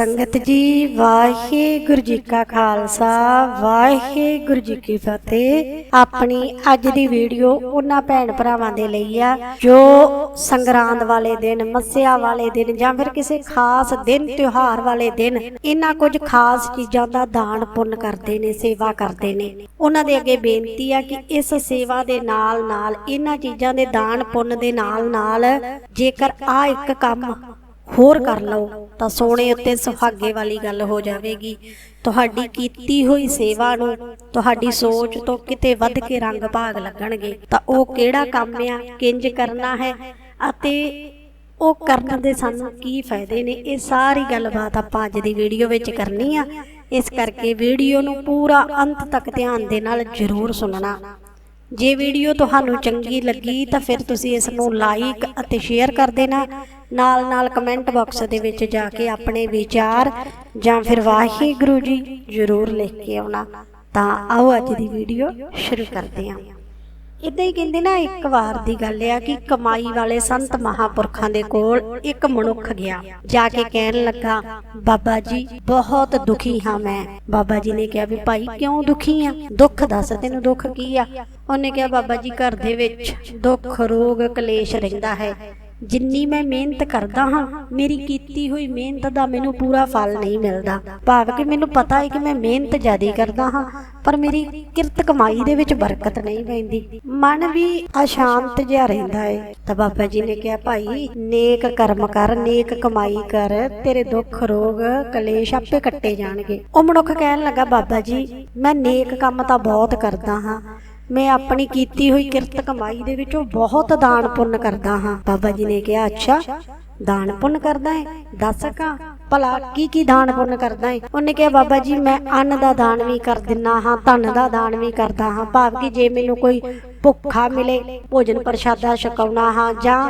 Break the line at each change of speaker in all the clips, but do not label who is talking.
ਸੰਗਤ ਜੀ, ਵਾਹਿਗੁਰੂ ਜੀ ਕਾ ਖਾਲਸਾ, ਵਾਹਿਗੁਰੂ ਜੀ ਕੀ ਫਤਿਹ। ਆਪਣੀ ਅੱਜ ਦੀ ਵੀਡੀਓ ਉਹਨਾਂ ਭੈਣ ਭਰਾਵਾਂ ਦੇ ਲਈ ਆ, ਜੋ ਸੰਗਰਾਂਦ ਵਾਲੇ ਦਿਨ, ਮੱਸਿਆ ਵਾਲੇ ਦਿਨ ਜਾਂ ਫਿਰ ਕਿਸੇ ਖਾਸ ਦਿਨ, ਤਿਉਹਾਰ ਵਾਲੇ ਦਿਨ, ਇਹਨਾਂ ਕੁਝ ਖਾਸ ਚੀਜ਼ਾਂ ਦਾ ਦਾਨ ਪੁੰਨ ਕਰਦੇ ਨੇ, ਸੇਵਾ ਕਰਦੇ ਨੇ। ਉਹਨਾਂ ਦੇ ਅੱਗੇ ਬੇਨਤੀ ਆ ਕਿ ਇਸ ਸੇਵਾ ਦੇ ਨਾਲ ਨਾਲ ਇਹਨਾਂ ਚੀਜ਼ਾਂ ਦੇ ਦਾਨ ਪੁੰਨ ਦੇ ਨਾਲ ਨਾਲ ਜੇਕਰ ਆ ਇੱਕ ਕੰਮ ਹੋਰ ਕਰ ਲਓ, ਤਾਂ ਸੋਨੇ ਉੱਤੇ ਸੁਹਾਗੇ ਵਾਲੀ ਗੱਲ ਹੋ ਜਾਵੇਗੀ। ਤੁਹਾਡੀ ਕੀਤੀ ਹੋਈ ਸੇਵਾ ਨੂੰ, ਤੁਹਾਡੀ ਸੋਚ ਤੋਂ ਕਿਤੇ ਵੱਧ ਕੇ ਰੰਗ ਭਾਗ ਲੱਗਣਗੇ। ਤਾਂ ਉਹ ਕਿਹੜਾ ਕੰਮ ਆ, ਕਿੰਜ ਕਰਨਾ ਹੈ, ਅਤੇ ਉਹ ਕਰਨ ਦੇ ਸਾਨੂੰ ਕੀ ਫਾਇਦੇ ਨੇ, ਇਹ ਸਾਰੀ ਗੱਲਬਾਤ ਆਪਾਂ ਅੱਜ ਦੀ ਵੀਡੀਓ ਵਿੱਚ ਕਰਨੀ ਆ। ਇਸ ਕਰਕੇ ਵੀਡੀਓ ਨੂੰ ਪੂਰਾ ਅੰਤ ਤੱਕ ਧਿਆਨ ਦੇ ਨਾਲ ਜ਼ਰੂਰ ਸੁਣਨਾ। ਜੇ ਵੀਡੀਓ ਤੁਹਾਨੂੰ ਚੰਗੀ ਲੱਗੀ ਤਾਂ ਫਿਰ ਤੁਸੀਂ ਇਸ ਨੂੰ ਲਾਈਕ ਅਤੇ ਸ਼ੇਅਰ ਕਰ ਦੇਣਾ। ਨਾਲ ਨਾਲ ਕਮੈਂਟ ਬਾਕਸ ਦੇ ਵਿੱਚ ਜਾ ਕੇ ਆਪਣੇ ਵਿਚਾਰ ਜਾਂ ਫਿਰ ਵਾਹਿਗੁਰੂ ਜੀ ਜ਼ਰੂਰ ਲਿਖ ਕੇ ਆਉਣਾ। ਤਾਂ ਆਓ ਅੱਜ ਦੀ ਵੀਡੀਓ ਸ਼ੁਰੂ ਕਰਦੇ ਹਾਂ। ਇਦਾਂ ਹੀ ਕਹਿੰਦੇ ਨਾ, ਇੱਕ ਵਾਰ ਦੀ ਗੱਲ ਆ ਕਿ ਕਮਾਈ ਵਾਲੇ ਸੰਤ ਮਹਾਪੁਰਖਾਂ ਦੇ ਕੋਲ ਇੱਕ ਮਨੁੱਖ ਗਿਆ। ਜਾ ਕੇ ਕਹਿਣ ਲੱਗਾ, ਬਾਬਾ ਜੀ, ਬਹੁਤ ਦੁਖੀ ਹਾਂ ਮੈਂ। ਬਾਬਾ ਜੀ ਨੇ ਕਿਹਾ ਵੀ, ਭਾਈ, ਕਿਉਂ ਦੁਖੀ ਆ? ਦੁੱਖ ਦੱਸ, ਤੈਨੂੰ ਦੁੱਖ ਕੀ ਆ? ਉਹਨੇ ਕਿਹਾ, ਬਾਬਾ ਜੀ, ਘਰ ਦੇ ਵਿੱਚ ਦੁੱਖ, ਰੋਗ, ਕਲੇਸ਼ ਰਹਿੰਦਾ ਹੈ। ਜਿੰਨੀ ਮੈਂ ਮਿਹਨਤ ਕਰਦਾ ਹਾਂ, ਮੇਰੀ ਕੀਤੀ ਹੋਈ ਮਿਹਨਤ ਦਾ ਮੈਨੂੰ ਪੂਰਾ ਫਲ ਨਹੀਂ ਮਿਲਦਾ। ਭਾਵ ਕਿ ਮੈਨੂੰ ਪਤਾ ਹੈ ਕਿ ਮੈਂ ਮਿਹਨਤ ਜ਼ਿਆਦਾ ਕਰਦਾ ਹਾਂ। ਪਰ ਮੇਰੀ ਕਿਰਤ ਕਮਾਈ ਦੇ ਵਿੱਚ ਬਰਕਤ ਨਹੀਂ ਪੈਂਦੀ। ਮਨ ਵੀ ਅਸ਼ਾਂਤ ਜਿਹਾ ਰਹਿੰਦਾ ਹੈ ਤਾਂ ਬਾਬਾ ਜੀ ਨੇ ਕਿਹਾ, ਭਾਈ, ਨੇਕ ਕਰਮ ਕਰ, ਨੇਕ ਕਮਾਈ ਕਰ, ਤੇਰੇ ਦੁੱਖ ਰੋਗ ਕਲੇਸ਼ ਆਪੇ ਕੱਟੇ ਜਾਣਗੇ। ਉਹ ਮਨੁੱਖ ਕਹਿਣ ਲੱਗਾ, ਬਾਬਾ ਜੀ, ਮੈਂ ਨੇਕ ਕੰਮ ਤਾਂ ਬਹੁਤ ਕਰਦਾ ਹਾਂ। ਮੈਂ ਆਪਣੀ ਕੀਤੀ ਹੋਈ ਕਿਰਤ ਕਮਾਈ ਦੇ ਵਿੱਚੋਂ ਬਹੁਤ ਦਾਨ ਪੁੰਨ ਕਰਦਾ ਹਾਂ। ਬਾਬਾ ਜੀ ਨੇ ਕਿਹਾ, ਅੱਛਾ, ਦਾਨ ਪੁੰਨ ਕਰਦਾ ਹੈ ਦੱਸ ਕਾ? ਭਲਾ ਕੀ ਕੀ ਦਾਨ ਪੁੰਨ ਕਰਦਾ ਹੈ ਉਹਨੇ ਕਿਹਾ, ਬਾਬਾ ਜੀ, ਮੈਂ ਅੰਨ ਦਾ ਦਾਨ ਵੀ ਕਰ ਦਿੰਨਾ ਹਾਂ, ਧਨ ਦਾ ਦਾਨ ਵੀ ਕਰਦਾ ਹਾਂ। ਭਾਵ ਕਿ ਜੇ ਮੈਨੂੰ ਕੋਈ ਭੁੱਖਾ ਮਿਲੇ, ਭੋਜਨ ਪ੍ਰਸ਼ਾਦਾ ਛਕਾਉਣਾ ਹਾਂ ਜਾਂ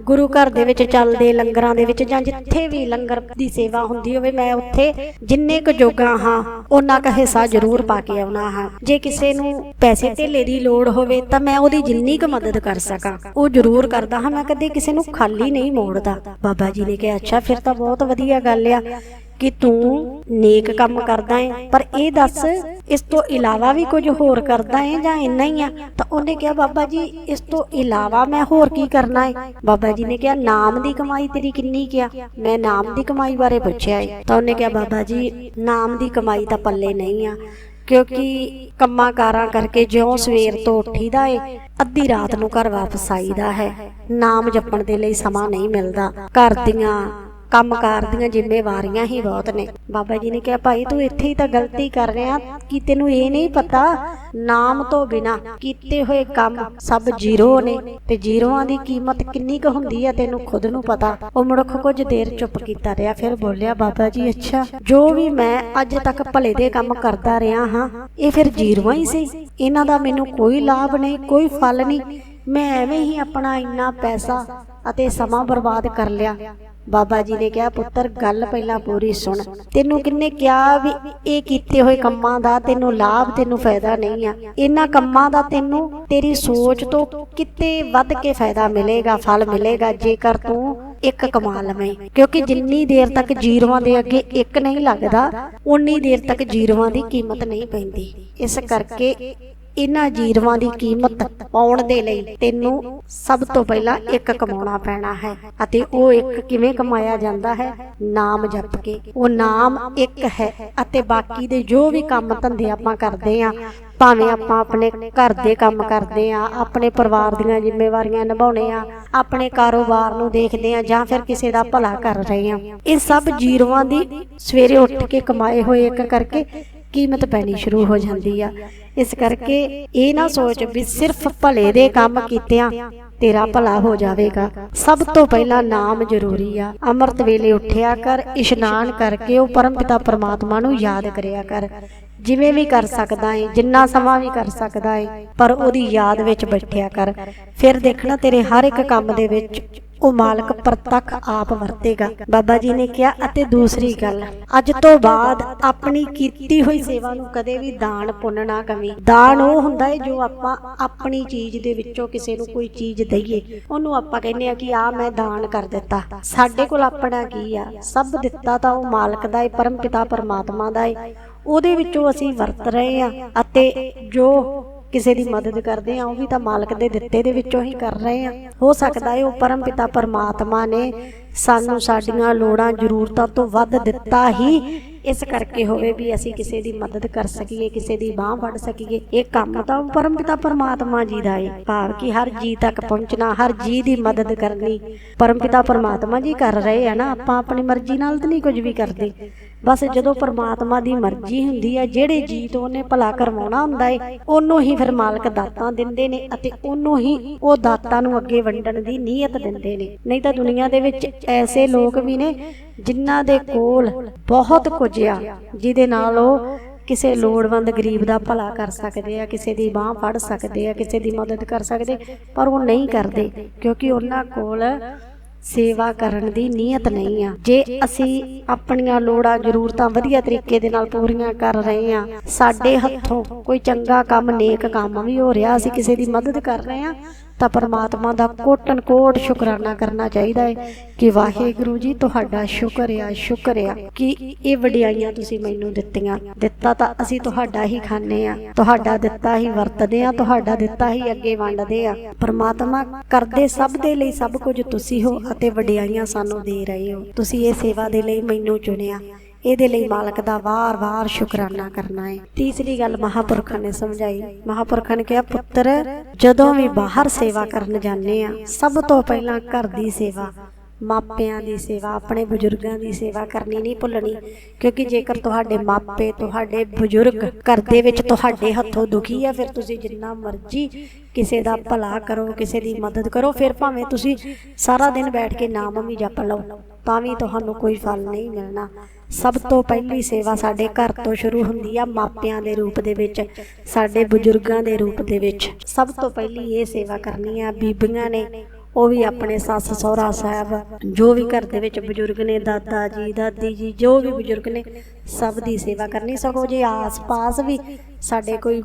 ਗੁਰੂ ਘਰ ਦੇ ਵਿੱਚ ਚੱਲਦੇ ਲੰਗਰਾਂ ਦੇ ਵਿੱਚ ਜਾਂ ਜਿੱਥੇ ਵੀ ਲੰਗਰ ਦੀ ਸੇਵਾ ਹੁੰਦੀ ਹੋਵੇ, ਮੈਂ ਉੱਥੇ ਜਿੰਨੇ ਕੁ ਜੋਗਾ ਹਾਂ, ਉਹਨਾਂ ਕੁ ਹਿੱਸਾ ਜ਼ਰੂਰ ਪਾ ਕੇ ਆਉਣਾ ਹਾਂ। ਜੇ ਕਿਸੇ ਨੂੰ ਪੈਸੇ ਧੇਲੇ ਦੀ ਲੋੜ ਹੋਵੇ, ਤਾਂ ਮੈਂ ਉਹਦੀ ਜਿੰਨੀ ਕੁ ਮਦਦ ਕਰ ਸਕਾਂ। ਉਹ ਜ਼ਰੂਰ ਕਰਦਾ ਹਾਂ, ਮੈਂ ਕਦੇ ਕਿਸੇ ਨੂੰ ਖਾਲੀ ਨਹੀਂ ਮੋੜਦਾ। ਬਾਬਾ ਜੀ ਨੇ ਕਿਹਾ, ਅੱਛਾ, ਫਿਰ ਤਾਂ ਬਹੁਤ ਵਧੀਆ ਗੱਲ ਆ। ਕਿ ਤੂੰ ਨੇਕ ਕੰਮ ਕਰਦਾ ਹੈ ਪਰ ਇਹ ਦੱਸ, ਇਸ ਤੋਂ ਇਲਾਵਾ ਵੀ ਕੁਝ ਹੋਰ ਕਰਦਾ ਹੈ ਜਾਂ ਇੰਨਾ ਹੀ ਆ? ਤਾਂ ਉਹਨੇ ਕਿਹਾ, ਬਾਬਾ ਜੀ, ਇਸ ਤੋਂ ਇਲਾਵਾ ਮੈਂ ਹੋਰ ਕੀ ਕਰਨਾ ਹੈ ਬਾਬਾ ਜੀ ਨੇ ਕਿਹਾ, ਨਾਮ ਦੀ ਕਮਾਈ ਤੇਰੀ ਕਿੰਨੀ ਕਿਆ ਮੈਂ ਨਾਮ ਦੀ ਕਮਾਈ ਬਾਰੇ ਪੁੱਛਿਆ ਹੈ ਤਾਂ ਉਹਨੇ ਕਿਹਾ, ਬਾਬਾ ਜੀ, ਨਾਮ ਦੀ ਕਮਾਈ ਤਾਂ ਪੱਲੇ ਨਹੀਂ ਆ, ਕਿਉਂਕਿ ਕੰਮਾਂ ਕਾਰਾਂ ਕਰਕੇ ਜਿਉਂ ਸਵੇਰ ਤੋਂ ਉੱਠੀਦਾ ਏ, ਅੱਧੀ ਰਾਤ ਨੂੰ ਘਰ ਵਾਪਸ ਆਈਦਾ ਹੈ। ਨਾਮ ਜਪਣ ਦੇ ਲਈ ਸਮਾਂ ਨਹੀਂ ਮਿਲਦਾ। ਘਰ ਦੀਆਂ ਕੰਮਕਾਰ ਦੀਆਂ ਜ਼ਿੰਮੇਵਾਰੀਆਂ ਹੀ ਬਹੁਤ ਨੇ। ਬਾਬਾ ਜੀ ਨੇ ਕਿਹਾ, ਭਾਈ, ਤੂੰ ਇੱਥੇ ਹੀ ਤਾਂ ਗਲਤੀ ਕਰ ਰਿਹਾ। ਕਿ ਤੈਨੂੰ ਇਹ ਨਹੀਂ ਪਤਾ? ਨਾਮ ਤੋਂ ਬਿਨਾ ਕੀਤੇ ਹੋਏ ਕੰਮ ਸਭ ਜ਼ੀਰੋ ਨੇ ਤੇ ਜ਼ੀਰੋਆਂ ਦੀ ਕੀਮਤ ਕਿੰਨੀ ਕੁ ਹੁੰਦੀ ਹੈ ਤੈਨੂੰ ਖੁਦ ਨੂੰ ਪਤਾ? ਉਹ ਮਨੁੱਖ ਕੁਝ ਦੇਰ ਚੁੱਪ ਕੀਤਾ ਰਿਹਾ। ਫਿਰ ਬੋਲਿਆ, ਬਾਬਾ ਜੀ, ਅੱਛਾ, ਜੋ ਵੀ ਮੈਂ ਅੱਜ ਤੱਕ ਭਲੇ ਦੇ ਕੰਮ ਕਰਦਾ ਰਿਹਾ ਹਾਂ, ਇਹ ਫਿਰ ਜ਼ੀਰੋਆਂ ਹੀ ਸੀ। ਇਹਨਾਂ ਦਾ ਮੈਨੂੰ ਕੋਈ ਲਾਭ ਨਹੀਂ, ਕੋਈ ਫਲ ਨਹੀਂ। ਮੈਂ ਐਵੇਂ ਹੀ ਆਪਣਾ ਇੰਨਾ ਪੈਸਾ ਅਤੇ ਸਮਾਂ ਬਰਬਾਦ ਕਰ ਲਿਆ। ਬਾਬਾ ਜੀ ਨੇ ਕਿਹਾ, ਪੁੱਤਰ, ਗੱਲ ਪਹਿਲਾਂ ਪੂਰੀ ਸੁਣ। ਤੈਨੂੰ ਕਿੰਨੇ ਕਿਹਾ ਵੀ ਇਹ ਕੀਤੇ ਹੋਏ ਕੰਮਾਂ ਦਾ ਤੈਨੂੰ ਲਾਭ, ਤੈਨੂੰ ਫਾਇਦਾ ਨਹੀਂ ਆ। ਇਹਨਾਂ ਕੰਮਾਂ ਦਾ ਤੈਨੂੰ ਤੇਰੀ ਸੋਚ ਤੋਂ ਕਿਤੇ ਵੱਧ ਕੇ ਫਾਇਦਾ ਮਿਲੇਗਾ, ਫਲ ਮਿਲੇਗਾ, ਜੇਕਰ ਤੂੰ ਇੱਕ ਕਮਾ ਲਵੇਂ। ਕਿਉਂਕਿ ਜਿੰਨੀ ਦੇਰ ਤੱਕ ਜ਼ੀਰੋਆਂ ਦੇ ਅੱਗੇ ਇੱਕ ਨਹੀਂ ਲੱਗਦਾ ਉਨੀ ਦੇਰ ਤੱਕ ਜ਼ੀਰੋਆਂ ਦੀ ਕੀਮਤ ਨਹੀਂ ਪੈਂਦੀ। ਇਸ ਕਰਕੇ ਇਹਨਾਂ ਜੀਰਵਾਂ ਦੀ ਕੀਮਤ ਪਾਉਣ ਦੇ ਲਈ ਤੈਨੂੰ ਸਭ ਤੋਂ ਪਹਿਲਾਂ ਇੱਕ ਕਮਾਉਣਾ ਪੈਣਾ ਹੈ ਅਤੇ ਉਹ ਇੱਕ ਕਿਵੇਂ ਕਮਾਇਆ ਜਾਂਦਾ ਹੈ? ਨਾਮ ਜਪ ਕੇ। ਉਹ ਨਾਮ ਇੱਕ ਹੈ ਅਤੇ ਬਾਕੀ ਦੇ ਜੋ ਵੀ ਕੰਮ ਧੰਦੇ ਆਪਾਂ ਕਰਦੇ ਆ ਭਾਵੇਂ ਆਪਾਂ ਆਪਣੇ ਘਰ ਦੇ ਕੰਮ ਕਰਦੇ ਆ ਆਪਣੇ ਪਰਿਵਾਰ ਦੀਆਂ ਜ਼ਿੰਮੇਵਾਰੀਆਂ ਨਿਭਾਉਣੇ ਆ ਆਪਣੇ ਕਾਰੋਬਾਰ ਨੂੰ ਦੇਖਦੇ ਆ ਜਾਂ ਫਿਰ ਕਿਸੇ ਦਾ ਭਲਾ ਕਰ ਰਹੇ ਆ ਇਹ ਸਭ ਜੀਰੋਆਂ ਦੀ ਸਵੇਰੇ ਉੱਠ ਕੇ ਕਮਾਏ ਹੋਏ ਇੱਕ ਕਰਕੇ ਕੀਮਤ ਪੈਣੀ ਸ਼ੁਰੂ ਹੋ ਜਾਂਦੀ ਆ। ਇਸ ਕਰਕੇ ਇਹ ਨਾ ਸੋਚ ਵੀ ਸਿਰਫ ਭਲੇ ਦੇ ਕੰਮ ਕੀਤਿਆਂ ਤੇਰਾ ਭਲਾ ਹੋ ਜਾਵੇਗਾ। ਸਭ ਤੋਂ ਪਹਿਲਾਂ ਨਾਮ ਜ਼ਰੂਰੀ ਆ। ਅੰਮ੍ਰਿਤ ਵੇਲੇ ਉੱਠਿਆ ਕਰ, ਇਸ਼ਨਾਨ ਕਰਕੇ ਉਹ ਪਰਮ ਪਿਤਾ ਪਰਮਾਤਮਾ ਨੂੰ ਯਾਦ ਕਰਿਆ ਕਰ। ਜਿਵੇਂ ਵੀ ਕਰ ਸਕਦਾ ਏ, ਜਿੰਨਾ ਸਮਾਂ ਵੀ ਕਰ ਸਕਦਾ ਏ, ਪਰ ਉਹਦੀ ਯਾਦ ਵਿੱਚ ਬੈਠਿਆ ਕਰ। ਫਿਰ ਦੇਖਣਾ ਤੇਰੇ ਹਰ ਇੱਕ ਕੰਮ ਦੇ ਵਿੱਚ ਉਹ ਮਾਲਕ ਪ੍ਰਤੱਖ ਆਪ ਵਰਤੇਗਾ। ਬਾਬਾ ਜੀ ਨੇ ਕਿਹਾ, ਅਤੇ ਦੂਸਰੀ ਗੱਲ, ਅੱਜ ਤੋਂ ਬਾਅਦ ਆਪਣੀ ਕੀਤੀ ਹੋਈ ਸੇਵਾ ਨੂੰ ਕਦੇ ਵੀ ਦਾਨ ਪੁੰਨ ਨਾ ਕਵੀ। ਦਾਨ ਉਹ ਹੁੰਦਾ ਹੈ ਜੋ ਆਪਾਂ ਆਪਣੀ ਚੀਜ਼ ਦੇ ਵਿੱਚੋਂ ਕਿਸੇ ਨੂੰ ਕੋਈ ਚੀਜ਼ ਦਈਏ। ਉਹਨੂੰ ਆਪਾਂ ਕਹਿੰਦੇ ਆ ਕਿ ਆ ਮੈਂ ਦਾਨ ਕਰ ਦਿੱਤਾ। ਸਾਡੇ ਕੋਲ ਆਪਣਾ ਕੀ ਆ? ਸਭ ਦਿੱਤਾ ਤਾਂ ਉਹ ਮਾਲਕ ਦਾ ਹੈ ਪਰਮ ਪਿਤਾ ਪਰਮਾਤਮਾ ਦਾ ਹੈ ਉਹਦੇ ਵਿੱਚੋਂ ਅਸੀਂ ਵਰਤ ਰਹੇ ਆ ਅਤੇ ਜੋ ਕਿਸੇ ਦੀ ਮਦਦ ਕਰਦੇ ਆ ਉਹ ਵੀ ਤਾਂ ਮਾਲਕ ਦੇ ਦਿੱਤੇ ਦੇ ਵਿੱਚੋਂ ਹੀ ਕਰ ਰਹੇ ਆ ਹੋ ਸਕਦਾ ਹੈ ਉਹ ਪਰਮ ਪਿਤਾ ਪਰਮਾਤਮਾ ਨੇ ਸਾਨੂੰ ਸਾਡੀਆਂ ਲੋੜਾਂ, ਜ਼ਰੂਰਤਾਂ ਤੋਂ ਵੱਧ ਦਿੱਤਾ ਹੀ। ਇਸ ਕਰਕੇ ਹੋਵੇ ਵੀ ਅਸੀਂ ਕਿਸੇ ਦੀ ਮਦਦ ਕਰ ਸਕੀਏ, ਕਿਸੇ ਦੀ ਬਾਹ ਫੜ ਸਕੀਏ। ਇਹ ਕੰਮ ਤਾਂ ਪਰਮ ਪਿਤਾ ਪਰਮਾਤਮਾ ਜੀ ਦਾ ਹੈ। ਭਾਵ ਕਿ ਹਰ ਜੀ ਤੱਕ ਪਹੁੰਚਣਾ, ਹਰ ਜੀ ਦੀ ਮਦਦ ਕਰਨੀ ਪਰਮ ਪਿਤਾ ਪਰਮਾਤਮਾ ਜੀ ਕਰ ਰਹੇ ਆ ਨਾ। ਆਪਾਂ ਆਪਣੀ ਮਰਜ਼ੀ ਨਾਲ ਤਾਂ ਨਹੀਂ ਕੁਝ ਵੀ ਕਰਦੇ। ਬਸ ਜਦੋਂ ਪਰਮਾਤਮਾ ਦੀ ਮਰਜ਼ੀ ਹੁੰਦੀ ਹੈ, ਜਿਹੜੇ ਜੀ ਤੋਂ ਉਹਨੇ ਭਲਾ ਕਰਵਾਉਣਾ ਹੁੰਦਾ ਹੈ ਉਹਨੂੰ ਹੀ ਫਿਰ ਮਾਲਕ ਦਾਤਾਂ ਦਿੰਦੇ ਨੇ ਅਤੇ ਉਹਨੂੰ ਹੀ ਉਹ ਦਾਤਾਂ ਨੂੰ ਅੱਗੇ ਵੰਡਣ ਦੀ ਨੀਅਤ ਦਿੰਦੇ ਨੇ। ਨਹੀਂ ਤਾਂ ਦੁਨੀਆ ਦੇ ਵਿੱਚ ਐਸੇ ਲੋਕ ਵੀ ਨੇ ਜਿਨ੍ਹਾਂ ਦੇ ਕੋਲ ਬਹੁਤ ਕੁਝ ਆ, ਜਿਹਦੇ ਨਾਲ ਉਹ ਕਿਸੇ ਲੋੜਵੰਦ ਗਰੀਬ ਦਾ ਭਲਾ ਕਰ ਸਕਦੇ ਆ, ਕਿਸੇ ਦੀ ਬਾਹ ਫੜ ਸਕਦੇ ਆ, ਕਿਸੇ ਦੀ ਮਦਦ ਕਰ ਸਕਦੇ, ਪਰ ਉਹ ਨਹੀਂ ਕਰਦੇ, ਕਿਉਂਕਿ ਉਹਨਾਂ ਕੋਲ ਸੇਵਾ ਕਰਨ ਦੀ ਨੀਅਤ ਨਹੀਂ ਆ। ਜੇ ਅਸੀਂ ਆਪਣੀਆਂ ਲੋੜਾਂ, ਜ਼ਰੂਰਤਾਂ ਵਧੀਆ ਤਰੀਕੇ ਦੇ ਨਾਲ ਪੂਰੀਆਂ ਕਰ ਰਹੇ ਆ ਸਾਡੇ ਹੱਥੋਂ ਕੋਈ ਚੰਗਾ ਕੰਮ, ਨੇਕ ਕੰਮ ਵੀ ਹੋ ਰਿਹਾ, ਅਸੀਂ ਕਿਸੇ ਦੀ ਮਦਦ ਕਰ ਰਹੇ ਆ ਤਾਂ ਪਰਮਾਤਮਾ ਦਾ ਕੋਟਨ ਕੋਟ ਸ਼ੁਕਰਾਨਾ ਕਰਨਾ ਚਾਹੀਦਾ ਹੈ ਕਿ ਵਾਹਿਗੁਰੂ ਜੀ, ਤੁਹਾਡਾ ਸ਼ੁਕਰ ਆ ਸ਼ੁਕਰ ਆ ਕਿ ਇਹ ਵਡਿਆਈਆਂ ਤੁਸੀਂ ਮੈਨੂੰ ਦਿੱਤੀਆਂ। ਦਿੱਤਾ ਤਾਂ ਅਸੀਂ ਤੁਹਾਡਾ ਹੀ ਖਾਂਦੇ ਆ ਤੁਹਾਡਾ ਦਿੱਤਾ ਹੀ ਵਰਤਦੇ ਆ ਤੁਹਾਡਾ ਦਿੱਤਾ ਹੀ ਅੱਗੇ ਵੰਡਦੇ ਆ ਪਰਮਾਤਮਾ ਕਰਦੇ ਸਭ ਦੇ ਲਈ ਸਭ ਕੁਝ ਤੁਸੀਂ ਹੋ ਅਤੇ ਵਡਿਆਈਆਂ ਸਾਨੂੰ ਦੇ ਰਹੇ ਹੋ। ਤੁਸੀਂ ਇਹ ਸੇਵਾ ਦੇ ਲਈ ਮੈਨੂੰ ਚੁਣਿਆ। ਇਹਦੇ ਲਈ ਮਾਲਕ ਦਾ ਵਾਰ-ਵਾਰ ਸ਼ੁਕਰਾਨਾ ਕਰਨਾ ਹੈ ਤੀਸਰੀ ਗੱਲ ਮਹਾਪੁਰਖਾਂ ਨੇ ਸਮਝਾਈ। ਮਹਾਪੁਰਖਾਂ ਨੇ ਕਿਹਾ, ਪੁੱਤਰ, ਜਦੋਂ ਵੀ ਬਾਹਰ ਸੇਵਾ ਕਰਨ ਜਾਂਦੇ ਆ, ਸਭ ਤੋਂ ਪਹਿਲਾਂ ਘਰ ਦੀ ਸੇਵਾ, ਮਾਪਿਆਂ ਦੀ ਸੇਵਾ, ਆਪਣੇ ਬਜ਼ੁਰਗਾਂ ਦੀ ਸੇਵਾ ਕਰਨੀ ਨਹੀਂ ਭੁੱਲਣੀ, ਕਿਉਂਕਿ ਜੇਕਰ ਤੁਹਾਡੇ ਮਾਪੇ, ਤੁਹਾਡੇ ਬਜ਼ੁਰਗ ਘਰ ਦੇ ਵਿੱਚ ਤੁਹਾਡੇ ਹੱਥੋਂ ਦੁਖੀ ਆ, ਫਿਰ ਤੁਸੀਂ ਜਿੰਨਾ ਮਰਜ਼ੀ ਕਿਸੇ ਦਾ ਭਲਾ ਕਰੋ, ਕਿਸੇ ਦੀ ਮਦਦ ਕਰੋ, ਫਿਰ ਭਾਵੇਂ ਤੁਸੀਂ ਸਾਰਾ ਦਿਨ ਬੈਠ ਕੇ ਨਾਮ ਵੀ ਜਪ ਲਓ, ਤਾਂ ਵੀ ਤੁਹਾਨੂੰ ਕੋਈ ਫਲ ਨਹੀਂ ਮਿਲਣਾ। ਸਭ ਤੋਂ ਪਹਿਲੀ ਸੇਵਾ ਸਾਡੇ ਘਰ ਤੋਂ ਸ਼ੁਰੂ ਹੁੰਦੀ ਆ ਮਾਪਿਆਂ ਦੇ ਰੂਪ ਦੇ ਵਿੱਚ, ਸਾਡੇ ਬਜ਼ੁਰਗਾਂ ਦੇ ਰੂਪ ਦੇ ਵਿੱਚ। ਸਭ ਤੋਂ ਪਹਿਲੀ ਇਹ ਸੇਵਾ ਕਰਨੀ ਆ, ਬੀਬੀਆਂ ਨੇ, ਉਹ ਵੀ ਆਪਣੇ ਸੱਸ ਸਹੁਰਾ ਸਾਹਿਬ, ਜੋ ਵੀ ਘਰ ਦੇ ਵਿੱਚ ਬਜ਼ੁਰਗ ਨੇ, ਦਾਦਾ ਜੀ, ਦਾਦੀ ਜੀ, ਜੋ ਵੀ ਬਜ਼ੁਰਗ ਨੇ, ਸਭ ਦੀ ਸੇਵਾ ਕਰਨੀ। ਸਗੋਂ ਜੇ ਆਸ-ਪਾਸ ਵੀ ਸਾਡੇ ਕੋਈ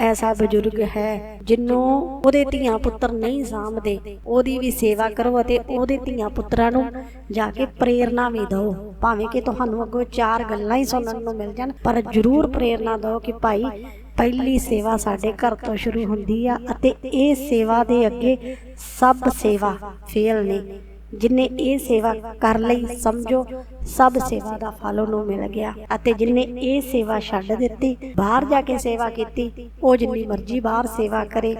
ਐਸਾ ਬਜ਼ੁਰਗ ਹੈ ਜਿੰਨੂੰ ਉਹਦੇ ਧੀਆਂ ਪੁੱਤਰ ਨਹੀਂ ਸਾਂਭਦੇ, ਉਹਦੀ ਵੀ ਸੇਵਾ ਕਰੋ ਅਤੇ ਉਹਦੇ ਧੀਆਂ ਪੁੱਤਰਾਂ ਨੂੰ ਜਾ ਕੇ ਪ੍ਰੇਰਣਾ ਵੀ ਦਿਓ। ਭਾਵੇਂ ਕਿ ਤੁਹਾਨੂੰ ਅੱਗੋਂ ਚਾਰ ਗੱਲਾਂ ਹੀ ਸੁਣਨ ਨੂੰ ਮਿਲ ਜਾਣ, ਪਰ ਜ਼ਰੂਰ ਪ੍ਰੇਰਣਾ ਦਿਓ ਕਿ ਭਾਈ, ਪਹਿਲੀ ਸੇਵਾ ਸਾਡੇ ਘਰ ਤੋਂ ਸ਼ੁਰੂ ਹੁੰਦੀ ਆ ਅਤੇ ਇਹ ਸੇਵਾ ਦੇ ਅੱਗੇ ਸਭ ਸੇਵਾ ਫੇਲ ਨੇ ਜਿਨੇ ਇਹ ਸੇਵਾ ਕਰ ਲਈ, ਸਮਝੋ, ਸਭ ਸੇਵਾ ਦਾ ਫਲ ਉਹਨੂੰ ਮਿਲ ਗਿਆ। ਅਤੇ ਜਿਨੇ ਇਹ ਸੇਵਾ ਛੱਡ ਦਿੱਤੀ, ਬਾਹਰ ਜਾ ਕੇ ਸੇਵਾ ਕੀਤੀ, ਉਹ ਜਿੰਨੀ ਮਰਜ਼ੀ ਬਾਹਰ ਸੇਵਾ ਕਰੇ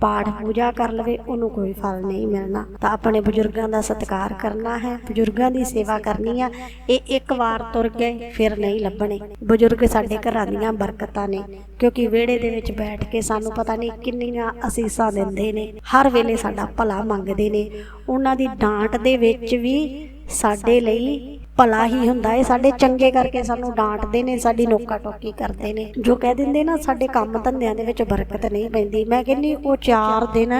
ਪਾਠ ਪੂਜਾ ਕਰ ਲਵੇ, ਉਹਨੂੰ ਕੋਈ ਫਲ ਨਹੀਂ ਮਿਲਣਾ। ਤਾਂ ਆਪਣੇ ਬਜ਼ੁਰਗਾਂ ਦਾ ਸਤਿਕਾਰ ਕਰਨਾ ਹੈ, ਬਜ਼ੁਰਗਾਂ ਦੀ ਸੇਵਾ ਕਰਨੀ ਆ। ਇਹ ਇੱਕ ਵਾਰ ਤੁਰ ਗਏ, ਫਿਰ ਨਹੀਂ ਲੱਭਣੇ। ਬਜ਼ੁਰਗ ਸਾਡੇ ਘਰਾਂ ਦੀਆਂ ਬਰਕਤਾਂ ਨੇ, ਕਿਉਂਕਿ ਵਿਹੜੇ ਦੇ ਵਿੱਚ ਬੈਠ ਕੇ ਸਾਨੂੰ ਪਤਾ ਨਹੀਂ ਕਿੰਨੀਆਂ ਅਸੀਸਾਂ ਦਿੰਦੇ ਨੇ। ਹਰ ਵੇਲੇ ਸਾਡਾ ਭਲਾ ਮੰਗਦੇ ਨੇ। ਉਹਨਾਂ ਦੀ ਡਾਂਟ ਦੇ ਵਿੱਚ ਵੀ ਸਾਡੇ ਲਈ ਭਲਾ ਹੀ ਹੁੰਦਾ ਹੈ ਸਾਡੇ ਚੰਗੇ ਕਰਕੇ ਸਾਨੂੰ ਡਾਂਟਦੇ ਨੇ, ਸਾਡੀ ਨੋਕਾ ਟੋਕੀ ਕਰਦੇ ਨੇ। ਜੋ ਕਹਿ ਦਿੰਦੇ ਨਾ, ਸਾਡੇ ਕੰਮ ਧੰਦਿਆਂ ਦੇ ਵਿੱਚ ਬਰਕਤ ਨਹੀਂ ਪੈਂਦੀ। ਮੈਂ ਕਹਿੰਨੀ ਉਹ ਚਾਰ ਦਿਨ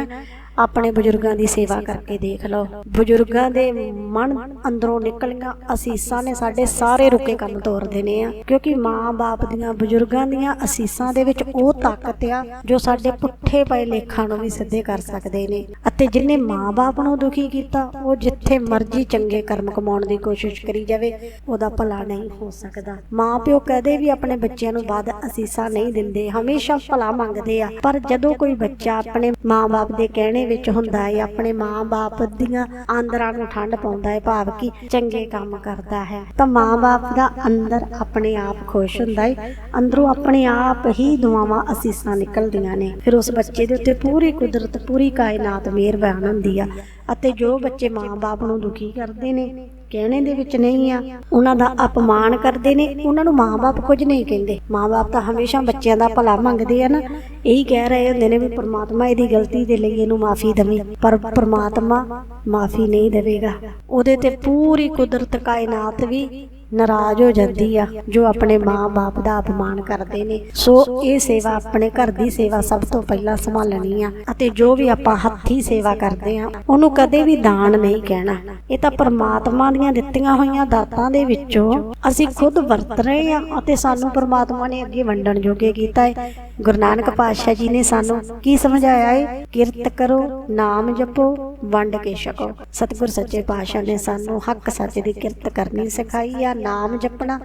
ਆਪਣੇ ਬਜ਼ੁਰਗਾਂ ਦੀ ਸੇਵਾ ਕਰਕੇ ਦੇਖ ਲਓ। ਬਜ਼ੁਰਗਾਂ ਦੇ ਮਨ ਅੰਦਰੋਂ ਨਿਕਲੀਆਂ ਅਸੀਸਾਂ ਨੇ ਸਾਡੇ ਸਾਰੇ ਰੁਕੇ ਕੰਮ ਤੋੜ ਦੇਣੇ ਆ। ਕਿਉਂਕਿ ਮਾਂ-ਬਾਪ ਦੀਆਂ, ਬਜ਼ੁਰਗਾਂ ਦੀਆਂ ਅਸੀਸਾਂ ਦੇ ਵਿੱਚ ਉਹ ਤਾਕਤ ਆ, ਜੋ ਸਾਡੇ ਪੁੱਠੇ ਪਏ ਲੇਖਾਂ ਨੂੰ ਵੀ ਸਿੱਧੇ ਕਰ ਸਕਦੇ ਨੇ। ਅਤੇ ਜਿਨੇ ਮਾਂ-ਬਾਪ ਨੂੰ ਦੁਖੀ ਕੀਤਾ, ਉਹ ਜਿੱਥੇ ਮਰਜ਼ੀ ਚੰਗੇ ਕਰਮ ਕਮਾਉਣ ਦੀ ਕੋਸ਼ਿਸ਼ ਕਰੀ ਜਾਵੇ, ਉਹਦਾ ਭਲਾ ਨਹੀਂ ਹੋ ਸਕਦਾ। ਮਾਂ-ਪਿਓ ਕਦੇ ਵੀ ਆਪਣੇ ਬੱਚਿਆਂ ਨੂੰ ਬਾਦ ਅਸੀਸਾਂ ਨਹੀਂ ਦਿੰਦੇ, ਹਮੇਸ਼ਾ ਭਲਾ ਮੰਗਦੇ ਆ। ਪਰ ਜਦੋਂ ਕੋਈ ਬੱਚਾ ਆਪਣੇ ਮਾਂ-ਬਾਪ ਦੇ ਕਹਿਣੇ ਵਿੱਚ ਹੁੰਦਾ ਹੈ ਆਪਣੇ ਮਾਂ-ਬਾਪ ਦੀਆਂ ਆਂਦਰਾਂ ਨੂੰ ਠੰਡ ਪਾਉਂਦਾ ਹੈ ਭਾਵ ਕਿ ਚੰਗੇ ਕੰਮ ਕਰਦਾ ਹੈ। ਤਾਂ ਮਾਂ-ਬਾਪ ਦਾ ਅੰਦਰ ਆਪਣੇ ਆਪ ਖੁਸ਼ ਹੁੰਦਾ ਹੈ ਅੰਦਰੋਂ ਆਪਣੇ ਆਪ ਹੀ ਦੁਆਵਾਂ ਅਸੀਸਾਂ ਨਿਕਲਦੀਆਂ ਨੇ। ਫਿਰ ਉਸ ਬੱਚੇ ਦੇ ਉੱਤੇ ਪੂਰੀ ਕੁਦਰਤ, ਪੂਰੀ ਕਾਇਨਾਤ ਮਿਹਰਬਾਨ ਹੁੰਦੀ ਆ। ਅਤੇ ਜੋ ਬੱਚੇ ਮਾਂ-ਬਾਪ ਨੂੰ ਦੁਖੀ ਕਰਦੇ ਨੇ ਕਹਿਣੇ ਦੇ ਵਿੱਚ ਨਹੀਂ ਆ। ਉਹਨਾਂ ਦਾ ਅਪਮਾਨ ਕਰਦੇ ਨੇ। ਉਹਨਾਂ ਨੂੰ ਮਾਂ-ਬਾਪ ਕੁਝ ਨਹੀਂ ਕਹਿੰਦੇ। ਮਾਂ-ਬਾਪ ਤਾਂ ਹਮੇਸ਼ਾ ਬੱਚਿਆਂ ਦਾ ਭਲਾ ਮੰਗਦੇ ਆ ਨਾ। ਇਹੀ ਕਹਿ ਰਹੇ ਹੁੰਦੇ ਨੇ ਵੀ ਪ੍ਰਮਾਤਮਾ ਇਹਦੀ ਗਲਤੀ ਦੇ ਲਈ ਇਹਨੂੰ ਮਾਫੀ ਦੇਵੇ। ਪਰ ਪ੍ਰਮਾਤਮਾ ਮਾਫੀ ਨਹੀਂ ਦੇਵੇਗਾ। ਉਹਦੇ ਤੇ ਪੂਰੀ ਕੁਦਰਤ ਕਾਇਨਾਤ ਵੀ ਨਾਰਾਜ਼ ਹੋ ਜਾਂਦੀ ਆ, ਜੋ ਆਪਣੇ ਮਾਂ-ਬਾਪ ਦਾ ਅਪਮਾਨ ਕਰਦੇ ਨੇ। ਸੋ ਇਹ ਸੇਵਾ ਆਪਣੇ ਘਰ ਦੀ ਸੇਵਾ ਸਭ ਤੋਂ ਪਹਿਲਾਂ ਸੰਭਾਲਣੀ ਆ ਅਤੇ ਜੋ ਵੀ ਆਪਾਂ ਹੱਥੀ ਸੇਵਾ ਕਰਦੇ ਆ, ਉਹਨੂੰ ਕਦੇ ਵੀ ਦਾਨ ਨਹੀਂ ਕਹਿਣਾ। ਇਹ ਤਾਂ ਪਰਮਾਤਮਾ ਦੀਆਂ ਦਿੱਤੀਆਂ ਹੋਈਆਂ ਦਾਤਾਂ ਦੇ ਵਿੱਚੋਂ ਅਸੀਂ ਖੁਦ ਵਰਤ ਰਹੇ ਆ ਅਤੇ ਸਾਨੂੰ ਪਰਮਾਤਮਾ ਨੇ ਅੱਗੇ ਵੰਡਣ ਜੋਗੇ ਕੀਤਾ ਹੈ ਗੁਰੂ ਨਾਨਕ ਪਾਤਸ਼ਾਹ ਜੀ ਨੇ ਸਾਨੂੰ ਕੀ ਸਮਝਾਇਆ ਹੈ ਕਿਰਤ ਕਰੋ, ਨਾਮ ਜਪੋ, ਵੰਡ ਕੇ ਛਕੋ। ਸਤਿਗੁਰ ਸੱਚੇ ਪਾਤਸ਼ਾਹ ਨੇ ਸਾਨੂੰ ਹੱਕ ਸੱਚ ਦੀ ਕਿਰਤ ਕਰਨੀ ਸਿਖਾਈ ਆ ਨਾਮ ਜਪਣਾ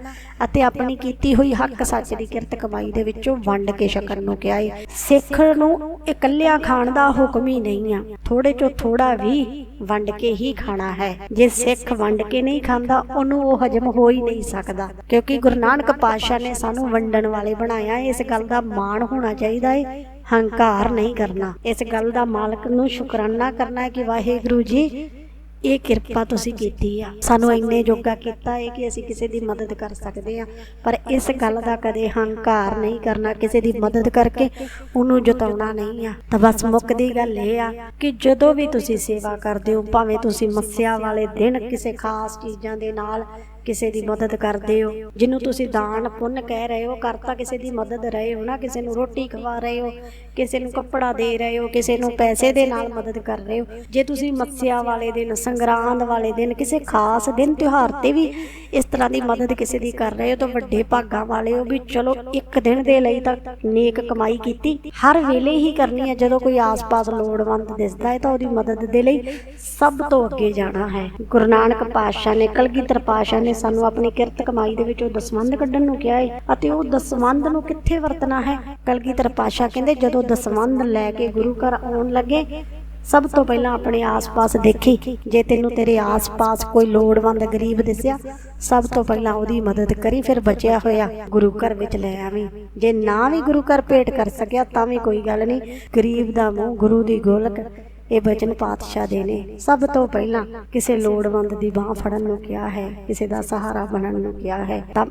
ਅਤੇ ਆਪਣੀ ਕੀਤੀ ਹੋਈ ਹੱਕ ਸੱਚ ਦੀ ਕਿਰਤ ਕਮਾਈ ਦੇ ਵਿੱਚੋਂ ਵੰਡ ਕੇ ਛਕਣ ਨੂੰ ਕਿਹਾ ਹੈ ਸਿੱਖ ਨੂੰ ਇਕੱਲਿਆਂ ਖਾਣ ਦਾ ਹੁਕਮ ਹੀ ਨਹੀਂ ਆ। ਥੋੜੇ ਚੋਂ ਥੋੜਾ ਵੀ ਵੰਡ ਕੇ ਹੀ ਖਾਣਾ ਹੈ। ਜੇ ਸਿੱਖ ਵੰਡ ਕੇ ਨਹੀਂ ਖਾਂਦਾ, ਉਹਨੂੰ ਉਹ ਹਜਮ ਹੋ ਹੀ ਨਹੀਂ ਸਕਦਾ। ਕਿਉਂਕਿ ਗੁਰੂ ਨਾਨਕ ਪਾਤਸ਼ਾਹ ਨੇ ਸਾਨੂੰ ਵੰਡਣ ਵਾਲੇ ਬਣਾਇਆ। ਇਸ ਗੱਲ ਦਾ ਮਾਣ ਹੋਣਾ ਚਾਹੀਦਾ ਹੈ ਹੰਕਾਰ ਨਹੀਂ ਕਰਨਾ। ਇਸ ਗੱਲ ਦਾ ਮਾਲਕ ਨੂੰ ਸ਼ੁਕਰਾਨਾ ਕਰਨਾ ਹੈ ਕਿ ਵਾਹਿਗੁਰੂ ਜੀ ਇਹ ਕਿਰਪਾ ਤੁਸੀਂ ਕੀਤੀ ਆ। ਸਾਨੂੰ ਇੰਨੇ ਜੋਗਾ ਕੀਤਾ ਹੈ ਕਿ ਅਸੀਂ ਕਿਸੇ ਦੀ ਮਦਦ ਕਰ ਸਕਦੇ ਆ। ਪਰ ਇਸ ਗੱਲ ਦਾ ਕਦੇ ਹੰਕਾਰ ਨਹੀਂ ਕਰਨਾ, ਕਿਸੇ ਦੀ ਮਦਦ ਕਰਕੇ ਉਹਨੂੰ ਜਤਾਉਣਾ ਨਹੀਂ ਆ। ਤਾਂ ਬਸ ਮੁੱਕਦੀ ਗੱਲ ਇਹ ਆ ਕਿ ਜਦੋਂ ਵੀ ਤੁਸੀਂ ਸੇਵਾ ਕਰਦੇ ਹੋ, ਭਾਵੇਂ ਤੁਸੀਂ ਮੱਸਿਆ ਵਾਲੇ ਦਿਨ ਕਿਸੇ ਖਾਸ ਚੀਜ਼ਾਂ ਦੇ ਨਾਲ ਕਿਸੇ ਦੀ ਮਦਦ ਕਰਦੇ ਹੋ। ਜਿਹਨੂੰ ਤੁਸੀਂ ਦਾਨ ਪੁੰਨ ਕਹਿ ਰਹੇ ਹੋ ਕਰਤਾ ਕਿਸੇ ਦੀ ਮਦਦ ਰਹੇ ਹੋ ਨਾ, ਕਿਸੇ ਨੂੰ ਰੋਟੀ ਖਵਾ ਰਹੇ ਹੋ, ਕਿਸੇ ਨੂੰ ਕੱਪੜਾ ਦੇ ਰਹੇ ਹੋ, ਕਿਸੇ ਨੂੰ ਪੈਸੇ ਦੇ ਨਾਲ ਮਦਦ ਕਰ ਰਹੇ ਹੋ। ਜੇ ਤੁਸੀਂ ਮੱਸਿਆ ਵਾਲੇ ਦਿਨ, ਸੰਗਰਾਂਦ ਵਾਲੇ ਦਿਨ, ਕਿਸੇ ਖਾਸ ਦਿਨ, ਤਿਉਹਾਰ ਤੇ ਵੀ ਇਸ ਤਰ੍ਹਾਂ ਦੀ ਮਦਦ ਕਿਸੇ ਦੀ ਕਰ ਰਹੇ ਹੋ, ਤਾਂ ਵੱਡੇ ਭਾਗਾਂ ਵਾਲੇ ਹੋ ਵੀ ਚਲੋ ਇੱਕ ਦਿਨ ਦੇ ਲਈ ਤਾਂ ਨੇਕ ਕਮਾਈ ਕੀਤੀ। ਹਰ ਵੇਲੇ ਹੀ ਕਰਨੀ ਹੈ, ਜਦੋਂ ਕੋਈ ਆਸ-ਪਾਸ ਲੋੜਵੰਦ ਦਿਸਦਾ ਹੈ ਤਾਂ ਉਹਦੀ ਮਦਦ ਦੇ ਲਈ ਸਭ ਤੋਂ ਅੱਗੇ ਜਾਣਾ ਹੈ। ਗੁਰੂ ਨਾਨਕ ਪਾਤਸ਼ਾਹ ਨੇ, ਕਲਗੀਧਰ ਪਾਤਸ਼ਾਹ ਨੇ ਸਾਨੂੰ ਆਪਣੀ ਕਿਰਤ ਕਮਾਈ ਦੇ ਵਿੱਚੋਂ ਦਸਵੰਧ ਕੱਢਣ ਨੂੰ ਕਿਹਾ ਹੈ ਅਤੇ ਉਹ ਦਸਵੰਧ ਨੂੰ ਕਿੱਥੇ ਵਰਤਣਾ ਹੈ? ਕਲਗੀਧਰ ਪਾਤਸ਼ਾਹ ਕਹਿੰਦੇ, ਜਦੋਂ ਦਸਵੰਧ ਲੈ ਕੇ ਗੁਰੂ ਘਰ ਆਉਣ ਲੱਗੇ, ਸਭ ਤੋਂ ਪਹਿਲਾਂ ਆਪਣੇ ਆਸ-ਪਾਸ ਦੇਖੀ, ਜੇ ਤੈਨੂੰ ਤੇਰੇ ਆਸ-ਪਾਸ ਕੋਈ ਲੋੜਵੰਦ ਗਰੀਬ ਦਿਸਿਆ, ਸਭ ਤੋਂ ਪਹਿਲਾਂ ਉਹਦੀ ਮਦਦ ਕਰੀ, ਫਿਰ ਬਚਿਆ ਹੋਇਆ ਗੁਰੂ ਘਰ ਵਿੱਚ ਲੈ ਆਵੀਂ। ਜੇ ਨਾ ਵੀ ਗੁਰੂ ਘਰ ਭੇਟ ਕਰ ਸਕਿਆ, ਤਾਂ ਵੀ ਕੋਈ ਗੱਲ ਨਹੀਂ। ਗਰੀਬ ਦਾ ਮੂੰਹ ਗੁਰੂ ਦੀ ਗੋਲਕ ਇਹ ਬਚਨ ਪਾਤਸ਼ਾਹ ਦੇ ਨੇ। ਸਭ ਤੋਂ ਪਹਿਲਾਂ ਕਿਸੇ ਲੋੜਵੰਦ ਦੀ ਬਾਹ ਫੜਨ ਨੂੰ ਕਿਹਾ ਹੈ, ਕਿਸੇ ਦਾ ਸਹਾਰਾ ਬਣਨ ਨੂੰ ਕਿਹਾ ਹੈ। ਤਾਂ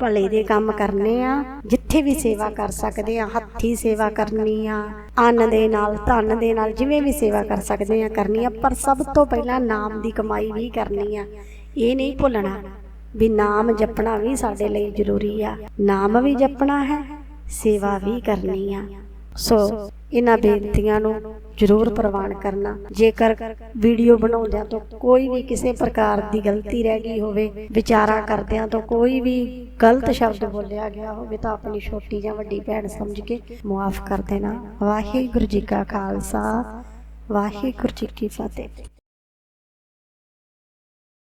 ਭਲੇ ਦੇ ਕੰਮ ਕਰਨੇ ਆ, ਜਿੱਥੇ ਵੀ ਸੇਵਾ ਕਰ ਸਕਦੇ ਆ, ਹੱਥੀ ਸੇਵਾ ਕਰਨੀ ਆ ਅੰਨ ਦੇ ਨਾਲ, ਧਨ ਦੇ ਨਾਲ ਜਿਵੇਂ ਵੀ ਸੇਵਾ ਕਰ ਸਕਦੇ ਆ, ਕਰਨੀ ਆ, ਪਰ ਸਭ ਤੋਂ ਪਹਿਲਾਂ ਨਾਮ ਦੀ ਕਮਾਈ ਵੀ ਕਰਨੀ ਆ। ਇਹ ਨਹੀਂ ਭੁੱਲਣਾ ਵੀ ਨਾਮ ਜਪਣਾ ਵੀ ਸਾਡੇ ਲਈ ਜ਼ਰੂਰੀ ਆ। ਨਾਮ ਵੀ ਜਪਣਾ ਹੈ, ਸੇਵਾ ਵੀ ਕਰਨੀ ਆ। ਸੋ ਇਹਨਾਂ ਬੇਨਤੀਆਂ ਨੂੰ ਜ਼ਰੂਰ ਪ੍ਰਵਾਨ ਕਰਨਾ। ਜੇਕਰ ਵੀਡੀਓ ਬਣਾਉਂਦਿਆਂ ਤੋਂ ਕੋਈ ਵੀ ਕਿਸੇ ਪ੍ਰਕਾਰ ਦੀ ਗਲਤੀ ਰਹਿ ਗਈ ਹੋਵੇ ਵਿਚਾਰਾਂ ਕਰਦਿਆਂ ਤੋਂ ਕੋਈ ਵੀ ਗਲਤ ਸ਼ਬਦ ਬੋਲਿਆ ਗਿਆ ਹੋਵੇ ਤਾਂ ਆਪਣੀ ਛੋਟੀ ਜਾਂ ਵੱਡੀ ਭੈਣ ਸਮਝ ਕੇ ਮਾਫ ਕਰ ਦੇਣਾ। ਵਾਹਿਗੁਰੂ ਜੀ ਕਾ ਖਾਲਸਾ ਵਾਹਿਗੁਰੂ ਜੀ ਕੀ ਫਤਿਹ।